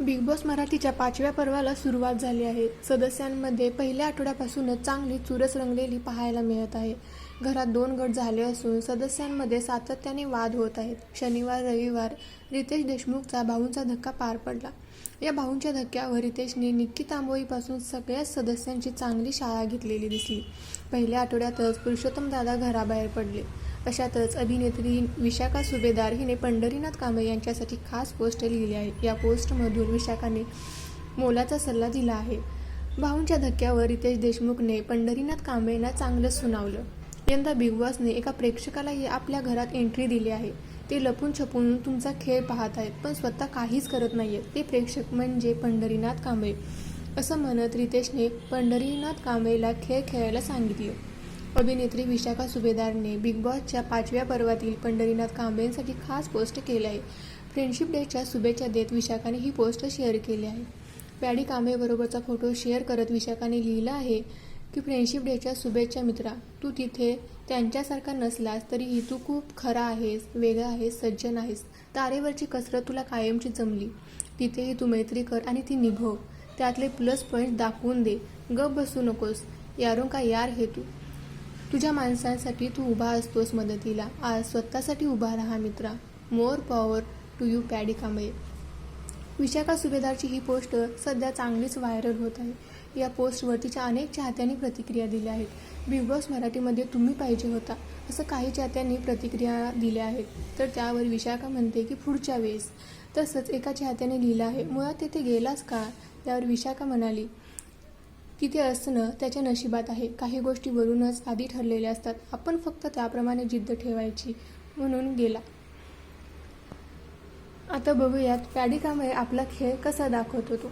Big boss मराठीच्या पाचव्या पर्वाला सुरुवात झाली आहे. सदस्यांमध्ये पहिल्या आठवड्यापासूनच चांगली चुरस रंगलेली पाहायला मिळत आहे. घरात दोन गट झाले असून सदस्यांमध्ये सातत्याने वाद होत आहेत. शनिवार रविवार रितेश देशमुखचा भाऊंचा धक्का पार पडला. या भाऊंच्या धक्क्यावर रितेशने निक्की तांबोईपासून सगळ्याच सदस्यांची चांगली शाळा घेतलेली दिसली. पहिल्या आठवड्यातच पुरुषोत्तम दादा घराबाहेर पडले. अशातच अभिनेत्री विशाखा सुभेदार हिने पंढरीनाथ कांबळे यांच्यासाठी खास पोस्ट लिहिली आहे. या पोस्टमधून विशाखाने मोलाचा सल्ला दिला आहे. भाऊंच्या धक्क्यावर रितेश देशमुखने पंढरीनाथ कांबळेंना चांगलंच सुनावलं. यंदा बिग बॉसने एका प्रेक्षकालाही आपल्या घरात एंट्री दिली आहे. ते लपून छपून तुमचा खेळ पाहत आहेत पण स्वतः काहीच करत नाही आहेत ते प्रेक्षक म्हणजे पंढरीनाथ कांबळे. असं म्हणत रितेशने पंढरीनाथ कांबळेला खेळ खेळायला सांगितलं. अभिनेत्री विशाखा सुभेदारने बिग बॉसच्या पाचव्या पर्वातील पंढरीनाथ कांबेंसाठी खास पोस्ट केली आहे. फ्रेंडशिप डेच्या शुभेच्छा देत विशाखाने ही पोस्ट शेअर केली आहे. पॅडी कांबेबरोबरचा फोटो शेअर करत विशाखाने लिहिलं आहे की फ्रेंडशिप डेच्या शुभेच्छा मित्रा तू तिथे त्यांच्यासारखा नसलास तरीही तू खूप खरा आहेस वेगळा आहेस सज्जन आहेस तारेवरची कसरत तुला कायमची जमली. तिथेही तू मैत्री कर आणि ती निभव. त्यातले प्लस पॉईंट दाखवून दे. गप बसू नकोस. यारों का यार हे तू. तुझ्या माणसांसाठी तू उभा असतोस मदतीला. आज स्वतःसाठी उभा राहा मित्रा. More power to you Paddy Kamble Vishakha सुभेदारची ही पोस्ट सध्या चांगलीच व्हायरल होत आहे. या पोस्टवर तिच्या अनेक चाहत्यांनी प्रतिक्रिया दिल्या आहेत. बिग बॉस मराठीमध्ये तुम्ही पाहिजे होता असं काही चाहत्यांनी प्रतिक्रिया दिल्या आहेत. तर त्यावर विशाखा म्हणते की पुढच्या वेळेस. तसंच एका चाहत्याने लिहिलं आहे मुळात तेथे गेलास का? त्यावर विशाखा म्हणाली तिथे असणं त्याच्या नशिबात आहे. काही गोष्टी वरूनच आधी ठरलेल्या असतात. आपण फक्त त्याप्रमाणे जिद्द ठेवायची म्हणून गेला. आता बघूयात पॅडिकामुळे आपला खेळ कसा दाखवतो तो?